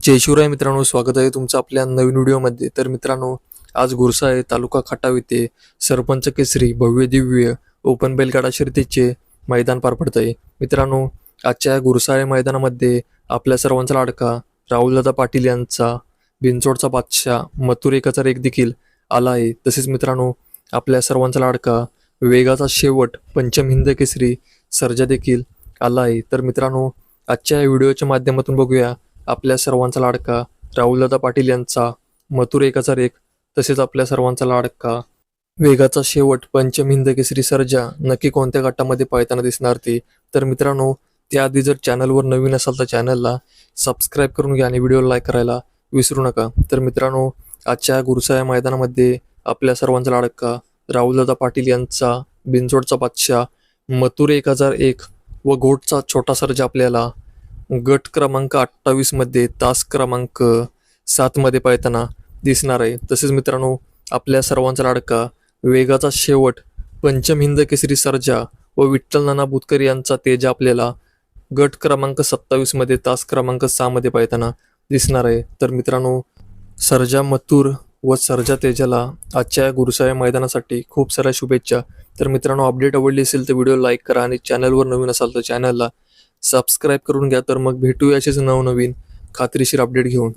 जय शिवराय मित्रांनो स्वागत आहे तुमचं आपल्या नवीन व्हिडिओमध्ये. तर मित्रांनो आज गुरसाळे तालुका खटाव येथे सरपंच केसरी भव्य दिव्य ओपन बैलगाडा शर्यतीचे मैदान पार पडत आहे मित्रांनो आजच्या गुरसाळे मैदानामध्ये आपल्या सर्वांचा लाडका राहुलदादा पाटील यांचा बिनचोडचा बादशाह मथुर रेख देखील आला आहे. तसेच मित्रांनो आपल्या सर्वांचा लाडका वेगाचा शेवट पंचम हिंद केसरी सर्जा देखील आला आहे. तर मित्रांनो आजच्या या व्हिडिओच्या माध्यमातून बघूया आपल्या सर्वांचा लाडका. राहुलदादा पाटील यांचा मथुर एक हजार एक तसेच आपल्या सर्वांचा लाडका. वेगाचा शेवट पंचम हिंद केसरी सर्जा नक्की कोणत्या गटामध्ये पाळताना दिसणार ते? तर मित्रांनो त्याआधी जर चॅनलवर नवीन असाल तर चॅनलला सबस्क्राईब करून घ्या आणि व्हिडिओला लाईक करायला विसरू नका. तर मित्रांनो आजच्या गुरुसाया मैदानामध्ये आपल्या सर्वांचा लाडका राहुलदादा पाटील यांचा बिनजोडचा बादशाह मथुर एक हजार एक व घोटचा छोटा सर्जा आपल्याला गट क्रमांक अठ्ठावीसमध्ये तास क्रमांक सात मध्ये दिसणार आहे. तसेच मित्रांनो आपल्या सर्वांचा लाडका वेगाचा शेवट पंचम हिंद केसरी सर्जा व विठ्ठल नाना बुतकर यांचा तेजा आपल्याला गट क्रमांक सत्तावीसमध्ये तास क्रमांक सहा मध्ये दिसणार आहे. तर मित्रांनो सर्जा मथुर व सर्जा तेजाला आजच्या गुरुसाहेब गुरुसाया मैदानासाठी खूप साऱ्या शुभेच्छा. तर मित्रांनो अपडेट आवडली असेल तर व्हिडिओ लाईक करा आणि चॅनलवर नवीन असाल तर चॅनलला सबस्क्राईब करून घ्या तर मग भेटूया असेच नवनवीन खात्रीशीर अपडेट घेऊन.